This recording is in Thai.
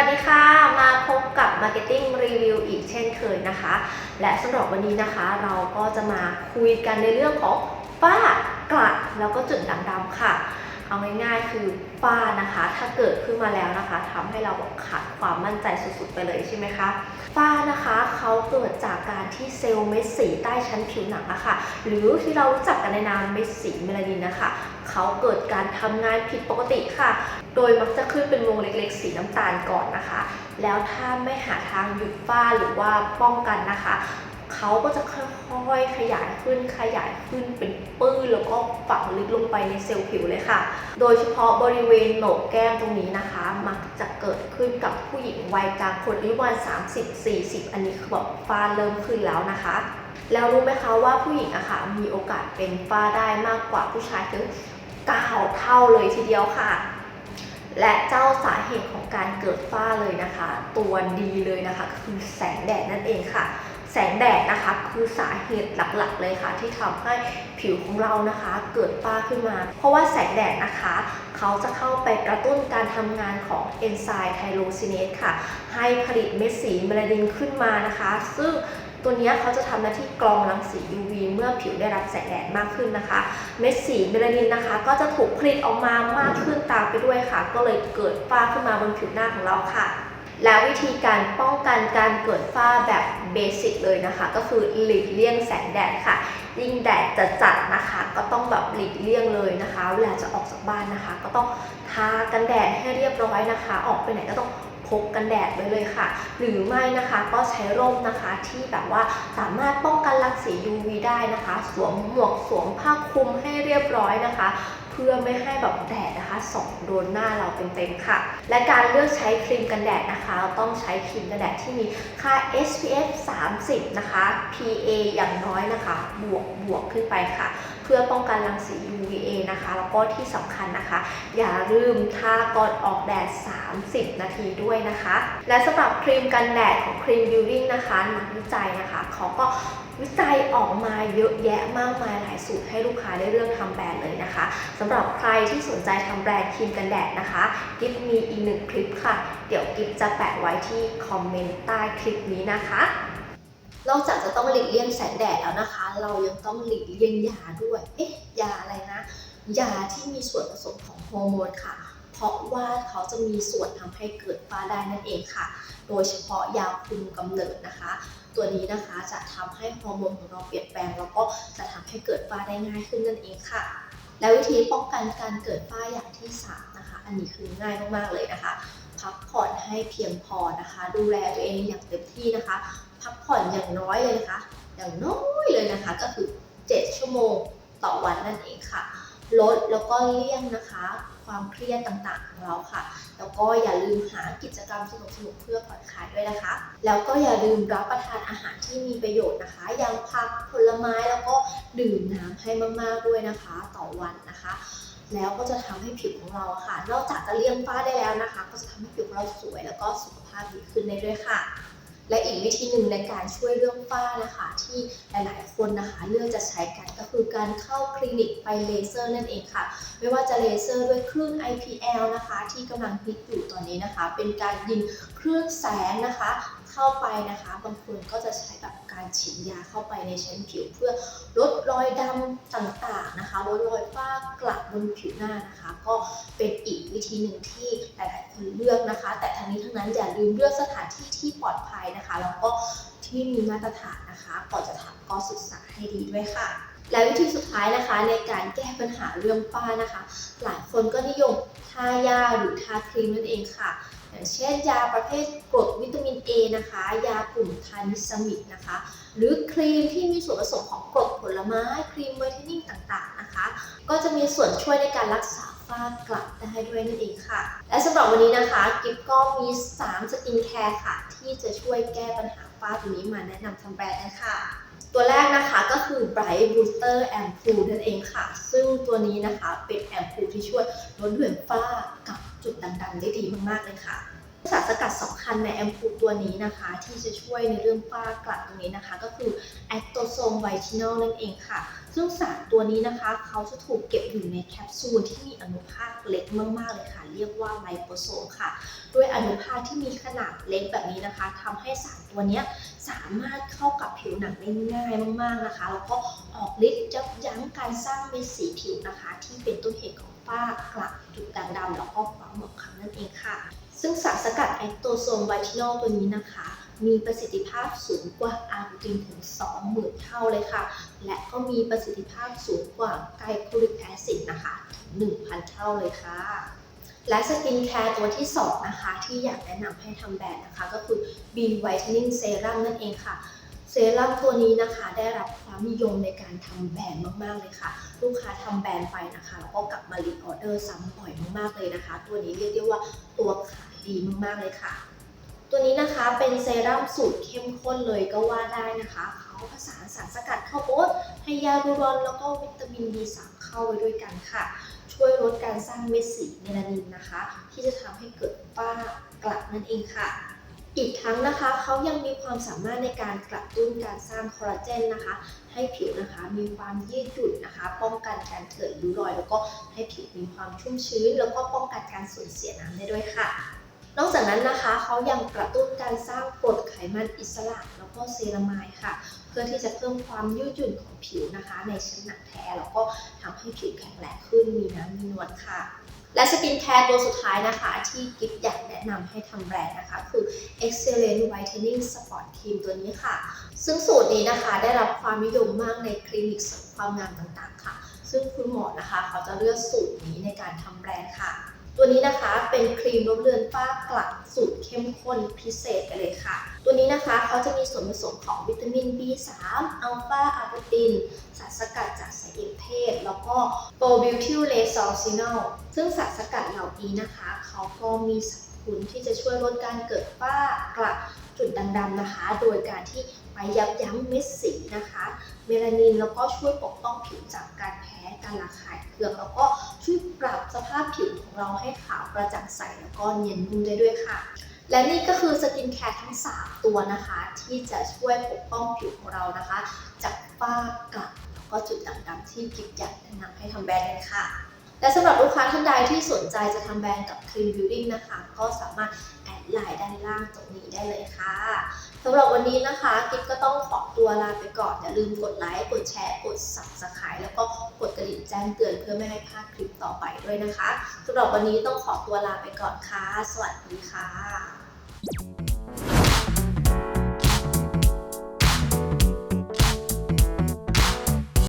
วัสดีค่ะ มาพบกับ Marketing Review อีกเช่นเคยนะคะ และสำหรับวันนี้นะคะเราก็จะมาคุยกันในเรื่องของฝ้ากระแล้วก็จุดด่างดำค่ะ เอาง่ายๆคือฝ้านะคะ ถ้าเกิดขึ้นมาแล้วนะคะทำให้เราขาดความมั่นใจสุดๆไปเลยใช่ไหมคะฝ้านะคะเขาเกิดจากการที่เซลล์เม็ดสีใต้ชั้นผิวหนังอะค่ะ หรือที่เรารู้จักกันในนามเม็ดสีเมลานินนะคะเขาเกิดการทำงานผิดปกติค่ะ โดยมักจะขึ้นเป็นวงเล็กๆ สีน้ำตาลก่อนนะคะ แล้วถ้าไม่หาทางหยุดฝ้าหรือว่าป้องกันนะคะเขาก็จะค่อยๆขยายขึ้นขยายขึ้นเป็น น แล้วก็ฝังลึกลงไปในเซลล์ผิวเลยค่ะ โดยเฉพาะบริเวณโหนกแก้มตรงนี้นะคะ มักจะเกิดขึ้นกับผู้หญิงวัยกลางคนอายุประมาณ30-40 อันนี้คือแบบฝ้าเริ่มขึ้นแล้วนะคะ แล้วรู้ไหมคะว่าผู้หญิงอะค่ะมีโอกาสเป็นฝ้าได้มากกว่าผู้ชายถึง9เท่าเลยทีเดียวค่ะและเจ้าสาเหตุของการเกิดฝ้าเลยนะคะ ตัวดีเลยนะคะก็คือแสงแดดนั่นเองค่ะ แสงแดดนะคะ คือสาเหตุหลักๆ เลยค่ะ ที่ทำให้ผิวของเรานะคะ เกิดฝ้าขึ้นมา เพราะว่าแสงแดดนะคะ เขาจะเข้าไปกระตุ้นการทำงานของเอนไซม์ไทโรซินเนสค่ะ ให้ผลิตเม็ดสีเมลานินขึ้นมานะคะ ซึ่งตัวนี้เขาจะทำหน้าที่กรองรังสี UV เมื่อผิวได้รับแสงแดดมากขึ้นนะคะ เม็ดสีเมลานินนะคะ ก็จะถูกผลิตออกมามากขึ้นตามไปด้วยค่ะ ก็เลยเกิดฝ้าขึ้นมาบนผิวหน้าของเราค่ะ แล้ววิธีการป้องกันการเกิดฝ้าแบบ เบสิกเลยนะคะ ก็คือหลีกเลี่ยงแสงแดดค่ะ ยิ่งแดดจะจัดนะคะ ก็ต้องแบบหลีกเลี่ยงเลยนะคะ เวลาจะออกจากบ้านนะคะ ก็ต้องทากันแดดให้เรียบร้อยนะคะ ออกไปไหนก็ต้องพกกันแดดไว้เลยค่ะ หรือไม่นะคะก็ใช้ร่มนะคะที่แบบว่าสามารถป้องกันรังสี UV ได้นะคะ สวมหมวกสวมผ้าคลุมให้เรียบร้อยนะคะ พื่อไม่ให้แบบแดดนะคะส่องโดนหน้าเราเต็มๆค่ะ และการเลือกใช้ครีมกันแดดนะคะเราต้องใช้ครีมกันแดดที่มีค่า SPF 30 นะคะ PA อย่างน้อยนะคะ บวกบวกขึ้นไปค่ะ เพื่อป้องกันรังสี UVA นะคะ แล้วก็ที่สำคัญนะคะ อย่าลืมทาก่อนออกแดด 30 นาทีด้วยนะคะ และสำหรับครีมกันแดดของครีมบิวติ้งนะคะนักวิจัยนะคะเขาก็วิจัยออกมาเยอะแยะมากมายหลายสูตรให้ลูกค้าได้เลือกทำแบรนด์เลยนะคะสำหรับใครที่สนใจทำแบรนด์ครีมกันแดดนะคะ กิฟมีอีกหนึ่งคลิปค่ะ เดี๋ยวกิฟจะแปะไว้ที่คอมเมนต์ใต้คลิปนี้นะคะ นอกจากจะต้องหลีกเลี่ยงแสงแดดแล้วนะคะ เรายังต้องหลีกเลี่ยงยาด้วย เอ๊ะ ยาอะไรนะ ยาที่มีส่วนผสมของฮอร์โมนค่ะ เพราะว่าเขาจะมีส่วนทำให้เกิดฝ้าได้นั่นเองค่ะ โดยเฉพาะยาคุมกำเนิดนะคะ ตัวนี้นะคะจะทำให้ฮอร์โมนของเราเปลี่ยนแปลง แล้วก็จะทำให้เกิดฝ้าได้ง่ายขึ้นนั่นเองค่ะ และวิธีป้องกันการเกิดฝ้าอย่างที่สามนะคะ อันนี้คือง่ายมากๆเลยนะคะพักผ่อนให้เพียงพอนะคะ ดูแลตัวเองอย่างเต็มที่นะคะ พักผ่อนอย่างน้อยเลยนะคะ อย่างน้อยเลยนะคะ ก็คือ 7 ชั่วโมงต่อวันนั่นเองค่ะ ลดแล้วก็เลี่ยงนะคะ ความเครียดต่างๆของเราค่ะ แล้วก็อย่าลืมหากิจกรรมสนุกๆเพื่อผ่อนคลายด้วยนะคะ แล้วก็อย่าลืมรับประทานอาหารที่มีประโยชน์นะคะ อย่างผักผลไม้แล้วก็ดื่มน้ำให้มากๆด้วยนะคะ ต่อวันนะคะแล้วก็จะทำให้ผิวของเราค่ะ นอกจากจะเลี่ยงฝ้าได้แล้วนะคะ ก็จะทำให้ผิวของเราสวยแล้วก็สุขภาพดีขึ้นได้ด้วยค่ะ และอีกวิธีหนึ่งในการช่วยเรื่องฝ้านะคะที่หลายๆ คนนะคะเลือกจะใช้กันก็คือการเข้าคลินิกไปเลเซอร์นั่นเองค่ะ ไม่ว่าจะเลเซอร์ด้วยคลื่น IPL นะคะ ที่กำลังฮิตอยู่ตอนนี้นะคะ เป็นการยิงคลื่นแสงนะคะ เข้าไปนะคะบางคนก็จะใช้แบบการฉีดยาเข้าไปในชั้นผิวเพื่อลดรอยดำต่างๆนะคะลดรอยฝ้ากระบบนผิวหน้านะคะ ก็เป็นอีกวิธีหนึ่งที่หลายๆคนเลือกนะคะ แต่ทั้งนี้ทั้งนั้นอย่าลืมเลือกสถานที่ที่ปลอด แล้วก็ที่มีมาตรฐานนะคะก่อนจะทำก็ศึกษาให้ดีด้วยค่ะ และวิธีสุดท้ายนะคะในการแก้ปัญหาเรื่องฝ้านะคะ หลายคนก็นิยมทายาหรือทาครีมนั่นเองค่ะอย่างเช่นยาประเภทกรดวิตามิน A นะคะ ยากลุ่มทานิสมิกนะคะ หรือครีมที่มีส่วนผสมของกรดผลไม้ ครีมไวท์เทนนิ่งต่างๆนะคะ ก็จะมีส่วนช่วยในการรักษา ฝ้ากลับได้ด้วยนั่นเองค่ะ และสำหรับวันนี้นะคะกิฟก็มี 3 สกินแคร์ค่ะ ที่จะช่วยแก้ปัญหาฝ้าตัวนี้มาแนะนำทำแบรนด์กันค่ะตัวแรกนะคะก็คือ Bright Booster Ampoule นั่นเองค่ะ ซึ่งตัวนี้นะคะเป็นแอมพูที่ช่วยลดเหลือนฝ้ากับจุดด่างๆได้ดีมากๆเลยค่ะสารสกัดสำคัญในแอมพูตัวนี้นะคะ ที่จะช่วยในเรื่องฝ้ากระตรงนี้นะคะ ก็คือแอคโตโซมไวทินอลนั่นเองค่ะ ซึ่งสารตัวนี้นะคะเขาจะถูกเก็บอยู่ในแคปซูลที่มีอนุภาคเล็กมากๆเลยค่ะ เรียกว่าไลโปโซมค่ะ ด้วยอนุภาคที่มีขนาดเล็กแบบนี้นะคะทำให้สารตัวนี้สามารถเข้ากับผิวหนังได้ง่ายมากๆนะคะ แล้วก็ออกฤทธิ์ยับยั้งการสร้างเม็ดสีผิวนะคะ ที่เป็นต้นเหตุของฝ้ากระจุดด่างดำแล้วก็ความหมองคล้ำนั่นเองค่ะ ซึ่งสารสกัดแอคโตโซมไวทิโนตัวนี้นะคะ มีประสิทธิภาพสูงกว่าอาร์บูตินถึง 20,000 เท่าเลยค่ะ และก็มีประสิทธิภาพสูงกว่าไกลโคลิกแอซิดนะคะถึง1,000 เท่าเลยค่ะและสกินแคร์ตัวที่ 2 นะคะ ที่อยากแนะนำให้ทำแบรนด์นะคะ ก็คือ B Whitening Serum นั่นเองค่ะ เซรั่มตัวนี้นะคะได้รับความนิยมในการทำแบรนด์มาก ๆ เลยค่ะ ลูกค้าทำแบรนด์ไปนะคะ แล้วก็กลับมารีออเดอร์ซ้ำบ่อยมาก ๆ เลยนะคะ ตัวนี้เรียกได้ว่าตัวขายดีมาก ๆ เลยค่ะ ตัวนี้นะคะเป็นเซรั่มสูตรเข้มข้นเลยก็ว่าได้นะคะ เขาผสานสารสกัดข้าวโอ๊ตไฮยาลูรอนแล้วก็วิตามิน B3 เข้าไว้ด้วยกันค่ะ ช่วยลดการสร้างเม็ดสีเมลานินนะคะ ที่จะทำให้เกิดฝ้ากระนั่นเองค่ะอีกทั้งนะคะเขายังมีความสามารถในการกระตุ้นการสร้างคอลลาเจนนะคะ ให้ผิวนะคะมีความยืดหยุ่นนะคะ ป้องกันการเกิดริ้วรอย แล้วก็ให้ผิวมีความชุ่มชื้น แล้วก็ป้องกันการสูญเสียน้ำได้ด้วยค่ะ นอกจากนั้นนะคะเขายังกระตุ้นการสร้างกรดไขมันอิสระแล้วก็เซรามายค่ะ เพื่อที่จะเพิ่มความยืดหยุ่นของผิวนะคะ ในชั้นหนักแท้แล้วก็ทำให้ผิวแข็งแรงขึ้นมีน้ำมีนวลค่ะและสกินแคร์ตัวสุดท้ายนะคะที่กิฟอยากแนะนำให้ทำแบรนด์นะคะ คือ Excellent Whitening Spot Cream ตัวนี้ค่ะ ซึ่งสูตรนี้นะคะได้รับความนิยมมากในคลินิกเสริมความงามต่างๆ ค่ะ ซึ่งคุณหมอนะคะ เขาจะเลือกสูตรนี้ในการทำแบรนด์ค่ะ ตัวนี้นะคะเป็นครีมลดเลือนฝ้ากระสูตรเข้มข้นพิเศษไปเลยค่ะ ตัวนี้นะคะเขาจะมีส่วนผสมของวิตามิน B3 อัลฟาอาร์บูติน สารสกัดจากสายเอกเทศ แล้วก็โปรบิวทิลเลซอลซินอลซึ่งสารสกัดเหล่านี้นะคะเขาก็มีสรรพคุณที่จะช่วยลดการเกิดฝ้ากระจุดด่างๆนะคะ โดยการที่ไปยับยั้งเม็ดสีนะคะ เมลานินแล้วก็ช่วยปกป้องผิวจากการแพ้การระคายเคืองแล้วก็ช่วยปรับสภาพผิว เราให้ขาวกระจ่างใสแล้วก็เนียนนุ่มได้ด้วยค่ะ และนี่ก็คือสกินแคร์ทั้ง 3 ตัวนะคะ ที่จะช่วยปกป้องผิวของเรานะคะ จากฝ้ากระแล้วก็จุดด่างดำที่กิฟอยากแนะนำให้ทำแบรนด์กันค่ะ และสำหรับลูกค้าท่านใดที่สนใจจะทำแบรนด์กับ Clean Building นะคะ ก็สามารถแอดไลน์ด้านล่างตรงนี้ได้เลยค่ะ สำหรับวันนี้นะคะกิ๊ฟก็ต้องขอตัวลาไปก่อน อย่าลืมกดไลค์ กดแชร์ กด subscribe แล้วก็กดกระดิ่งแจ้งเตือนเพื่อไม่ให้พลาดคลิปต่อไปด้วยนะคะสำหรับวันนี้ต้องขอตัวลาไปก่อนค่ะ สวัสดีค่ะ